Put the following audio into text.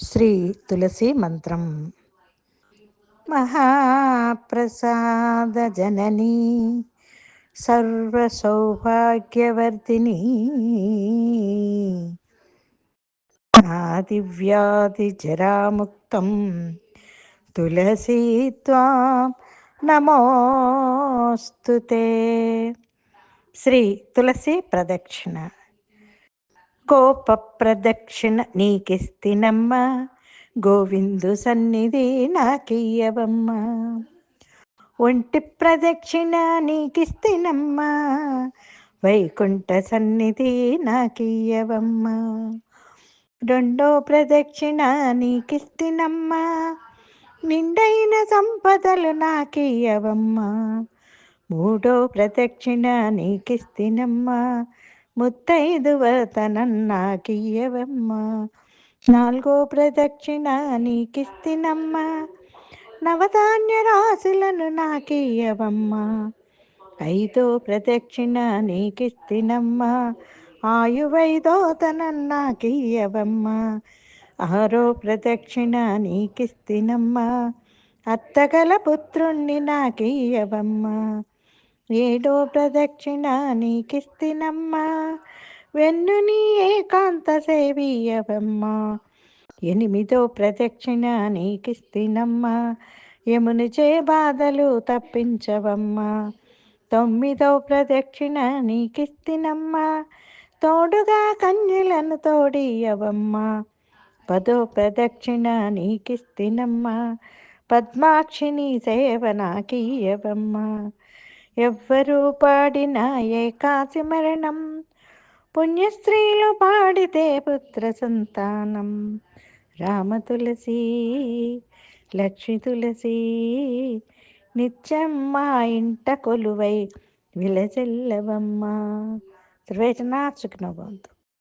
శ్రీ తులసి మంత్రం. మహాప్రసాద జననీ సర్వసౌభాగ్యవర్ధిని ఆదివ్యాధిజరాముక్తం తులసీ త్వాం నమోస్తు శ్రీ తులసి ప్రదక్షిణ. కోప ప్రదక్షిణ నీకిస్తినమ్మ. గోవిందు సన్నిధి నాకియ్యవమ్మ. ఒంటి ప్రదక్షిణ నీకిస్తినమ్మ. వైకుంఠ సన్నిధి నాకియ్యవమ్మ. రెండో ప్రదక్షిణ నీకిస్తినమ్మ. నిండైన సంపదలు నాకియ్యవమ్మ. మూడో ప్రదక్షిణ నీకిస్తినమ్మ. ముత్తైదువతనన్నాకియ్యవమ్మ. నాలుగో ప్రదక్షిణ నీకిస్తినమ్మ. నవధాన్య రాశులను నాకియ్యవమ్మ. ఐదో ప్రదక్షిణ నీకిస్తినమ్మ. ఆయువైదోతనన్నాకియ్యవమ్మ. ఆరో ప్రదక్షిణ నీకిస్తినమ్మ. అత్తగల పుత్రుణ్ణి నాకియ్యవమ్మ. ఏడో ప్రదక్షిణ నీకిస్తినమ్మా. వెన్ను నీ ఏకాంత సేవీయవమ్మ. ఎనిమిదో ప్రదక్షిణ నీకిస్తినమ్మా. యముని చే బాధలు తప్పించవమ్మా. తొమ్మిదో ప్రదక్షిణ నీకిస్తినమ్మా. తోడుగా కన్యలను తోడియవమ్మా. పదో ప్రదక్షిణ నీకిస్తినమ్మా. పద్మాక్షిని సేవ నాకీయవమ్మా. ఎవ్వరూ పాడిన ఏకాసి మరణం. పుణ్యస్త్రీలు పాడితే పుత్ర సంతానం. రామ తులసి లక్ష్మి తులసి నిత్యం మా ఇంట కొలువై విలచెల్లవమ్మ సర్వేజనా సుఖినో